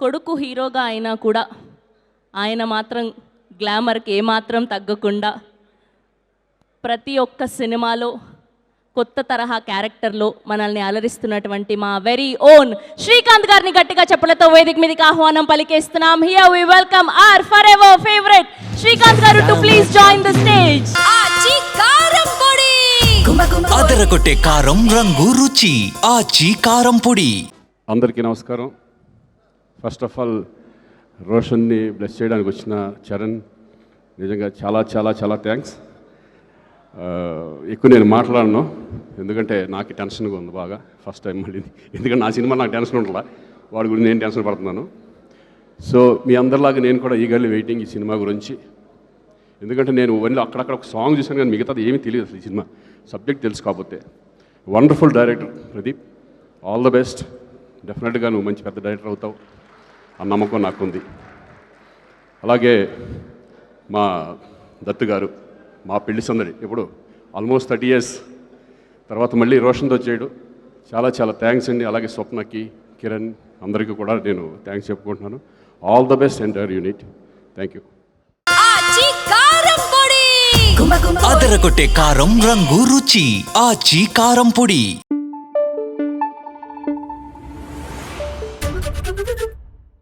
కొడుకు హీరోగా అయినా కూడా ఆయన మాత్రం గ్లామర్కి ఏమాత్రం తగ్గకుండా ప్రతి ఒక్క సినిమాలో కొత్త తరహా క్యారెక్టర్లో మనల్ని అలరిస్తున్నటువంటి మా వెరీ ఓన్ శ్రీకాంత్ గారిని గట్టిగా చెప్పులతో వేదిక మీదకి ఆహ్వానం పలికేస్తున్నాం. Here we welcome our forever favourite Srikanth గారు to please join the stage Aachi కారం పొడి. అదరగొట్టే కారం రంగు రుచి. ఆచి కారం పొడి. అందరికీ నమస్కారం. ఫస్ట్ ఆఫ్ ఆల్ రోషన్ని బ్లెస్ చేయడానికి వచ్చిన చరణ్. నిజంగా చాలా చాలా చాలా థ్యాంక్స్ uh, ఎక్కువ నేను మాట్లాడను ఎందుకంటే నాకు టెన్షన్గా ఉంది బాగా. ఫస్ట్ టైం మళ్ళీ. ఎందుకంటే నా సినిమా నాకు టెన్షన్ ఉండాల? వాడి గురించి నేను టెన్షన్ పడుతున్నాను. సో మీ అందరిలాగా నేను కూడా ఈగర్లీ వెయిటింగ్ ఈ సినిమా గురించి. ఎందుకంటే నేను ఓన్లీ అక్కడక్కడ ఒక సాంగ్ చూశాను కానీ మిగతాది ఏమీ తెలియదు అసలు ఈ సినిమా. సబ్జెక్ట్ తెలుసు కాకపోతే. Wonderful director Pradeep all the best డెఫినెట్గా నువ్వు మంచి పెద్ద డైరెక్టర్ అవుతావు. ఆ నమ్మకం నాకుంది. అలాగే మా దత్తు గారు మా పెళ్ళి సందడి ఇప్పుడు ఆల్మోస్ట్ థర్టీ ఇయర్స్ తర్వాత మళ్ళీ రోషన్తో చేయడు. చాలా చాలా థ్యాంక్స్ అండి. అలాగే స్వప్నకి కిరణ్ అందరికీ కూడా నేను థ్యాంక్స్ చెప్పుకుంటున్నాను. All the best entire unit thank you అదర కొట్టే కారం రంగు రుచి ఆచి కారం పొడి.